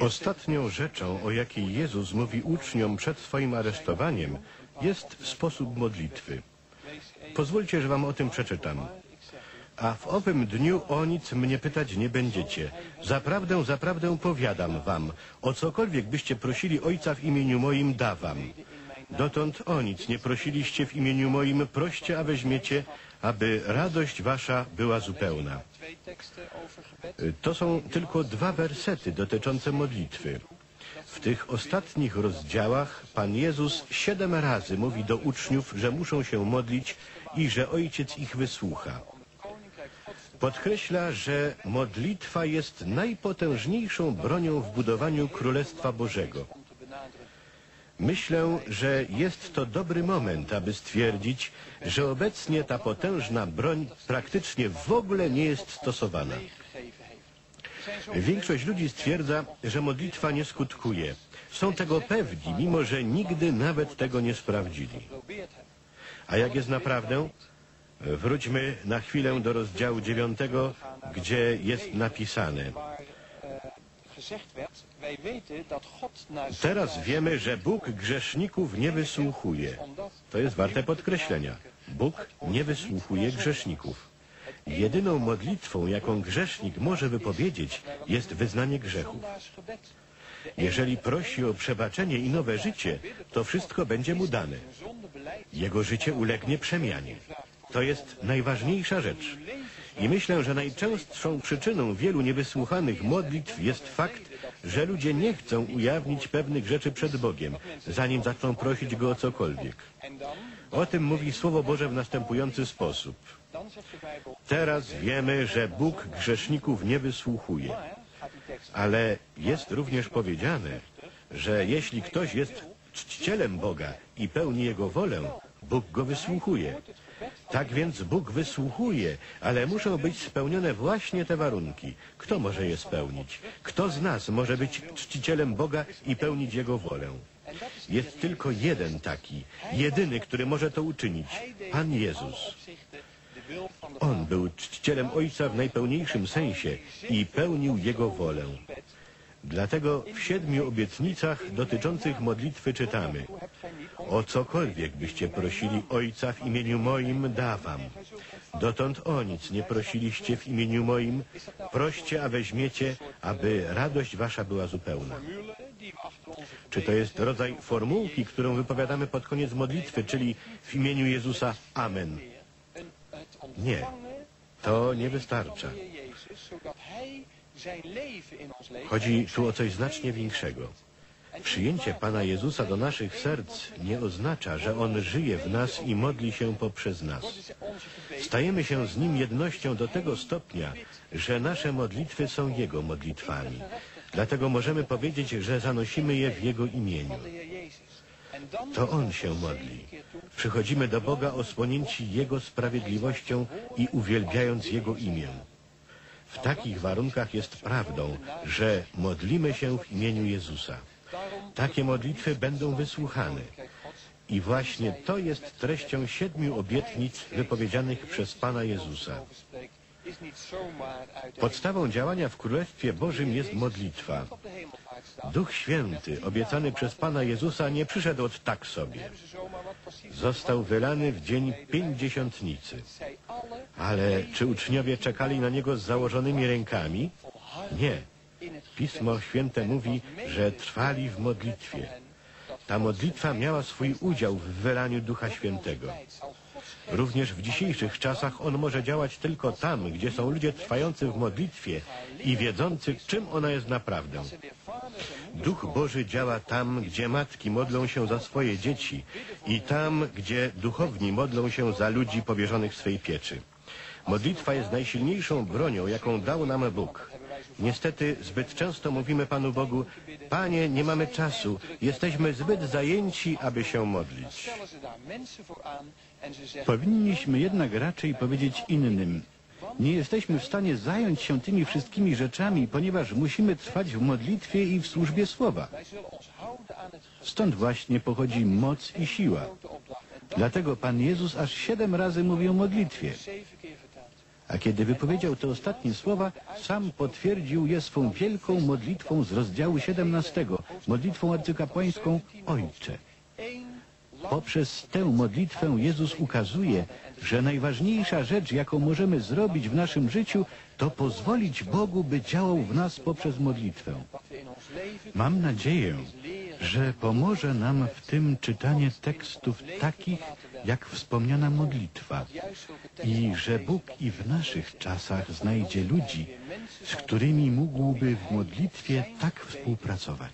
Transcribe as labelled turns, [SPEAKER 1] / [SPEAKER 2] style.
[SPEAKER 1] Ostatnią rzeczą, o jakiej Jezus mówi uczniom przed swoim aresztowaniem, jest sposób modlitwy. Pozwólcie, że wam o tym przeczytam. A w owym dniu o nic mnie pytać nie będziecie. Zaprawdę, zaprawdę powiadam wam, o cokolwiek byście prosili Ojca w imieniu moim da wam. Dotąd o nic nie prosiliście w imieniu moim, proście, a weźmiecie, aby radość wasza była zupełna. To są tylko dwa wersety dotyczące modlitwy. W tych ostatnich rozdziałach Pan Jezus siedem razy mówi do uczniów, że muszą się modlić i że Ojciec ich wysłucha. Podkreśla, że modlitwa jest najpotężniejszą bronią w budowaniu Królestwa Bożego. Myślę, że jest to dobry moment, aby stwierdzić, że obecnie ta potężna broń praktycznie w ogóle nie jest stosowana. Większość ludzi stwierdza, że modlitwa nie skutkuje. Są tego pewni, mimo że nigdy nawet tego nie sprawdzili. A jak jest naprawdę? Wróćmy na chwilę do rozdziału dziewiątego, gdzie jest napisane. Teraz wiemy, że Bóg grzeszników nie wysłuchuje. To jest warte podkreślenia. Bóg nie wysłuchuje grzeszników. Jedyną modlitwą, jaką grzesznik może wypowiedzieć, jest wyznanie
[SPEAKER 2] zondaarsgebed.
[SPEAKER 1] Jeżeli prosi o przebaczenie i nowe życie, to wszystko będzie mu dane. Jego życie ulegnie przemianie. To jest najważniejsza rzecz. I myślę, że najczęstszą przyczyną wielu niewysłuchanych modlitw jest fakt, że ludzie nie chcą ujawnić pewnych rzeczy przed Bogiem, zanim zaczną prosić Go o cokolwiek. O tym mówi Słowo Boże w następujący sposób. Teraz wiemy, że Bóg grzeszników nie wysłuchuje. Ale jest również powiedziane, że jeśli ktoś jest czcicielem Boga i pełni Jego wolę, Bóg go wysłuchuje. Tak więc Bóg wysłuchuje, ale muszą być spełnione właśnie te warunki. Kto może je spełnić? Kto z nas może być czcicielem Boga i pełnić Jego wolę? Jest tylko jeden taki, jedyny, który może to uczynić. Pan Jezus. On był czcicielem Ojca w najpełniejszym sensie i pełnił Jego wolę. Dlatego w siedmiu obietnicach dotyczących modlitwy czytamy O cokolwiek byście prosili Ojca w imieniu moim, da wam. Dotąd o nic nie prosiliście w imieniu moim, proście, a weźmiecie, aby radość wasza była zupełna. Czy to jest rodzaj formułki, którą wypowiadamy pod koniec modlitwy, czyli w imieniu Jezusa Amen? Nie, to nie wystarcza. Chodzi tu o coś znacznie większego. Przyjęcie Pana Jezusa do naszych serc nie oznacza, że On żyje w nas i modli się poprzez nas. Stajemy się z Nim jednością do tego stopnia, że nasze modlitwy są Jego modlitwami. Dlatego możemy powiedzieć, że zanosimy je w Jego imieniu. To On się modli. Przychodzimy do Boga osłonięci Jego sprawiedliwością i uwielbiając Jego imię. W takich warunkach jest prawdą, że modlimy się w imieniu Jezusa. Takie modlitwy będą wysłuchane. I właśnie to jest treścią siedmiu obietnic wypowiedzianych przez Pana Jezusa. Podstawą działania w Królestwie Bożym jest modlitwa. Duch Święty, obiecany przez Pana Jezusa, nie przyszedł od tak sobie. Został wylany w dzień pięćdziesiątnicy. Ale czy uczniowie czekali na niego z założonymi rękami? Nie. Pismo Święte mówi, że trwali w modlitwie. Ta modlitwa miała swój udział w wylaniu Ducha Świętego. Również w dzisiejszych czasach on może działać tylko tam, gdzie są ludzie trwający w modlitwie i wiedzący, czym ona jest naprawdę. Duch Boży działa tam, gdzie matki modlą się za swoje dzieci i tam, gdzie duchowni modlą się za ludzi powierzonych swej pieczy. Modlitwa jest najsilniejszą bronią, jaką dał nam Bóg. Niestety zbyt często mówimy Panu Bogu, Panie, nie mamy czasu, jesteśmy zbyt zajęci, aby się modlić.
[SPEAKER 3] Powinniśmy jednak raczej powiedzieć innym. Nie jesteśmy w stanie zająć się tymi wszystkimi rzeczami, ponieważ musimy trwać w modlitwie i w służbie słowa. Stąd właśnie pochodzi moc i siła. Dlatego Pan Jezus aż siedem razy mówi o modlitwie.
[SPEAKER 1] A kiedy wypowiedział te ostatnie słowa, sam potwierdził je swą wielką modlitwą z rozdziału 17, modlitwą arcykapłańską Ojcze. Poprzez tę modlitwę Jezus ukazuje, że najważniejsza rzecz, jaką możemy zrobić w naszym życiu, to pozwolić Bogu, by działał w nas poprzez modlitwę. Mam nadzieję, że pomoże nam w tym czytanie tekstów takich, jak wspomniana modlitwa i że Bóg i w naszych czasach znajdzie ludzi, z którymi mógłby w modlitwie tak współpracować.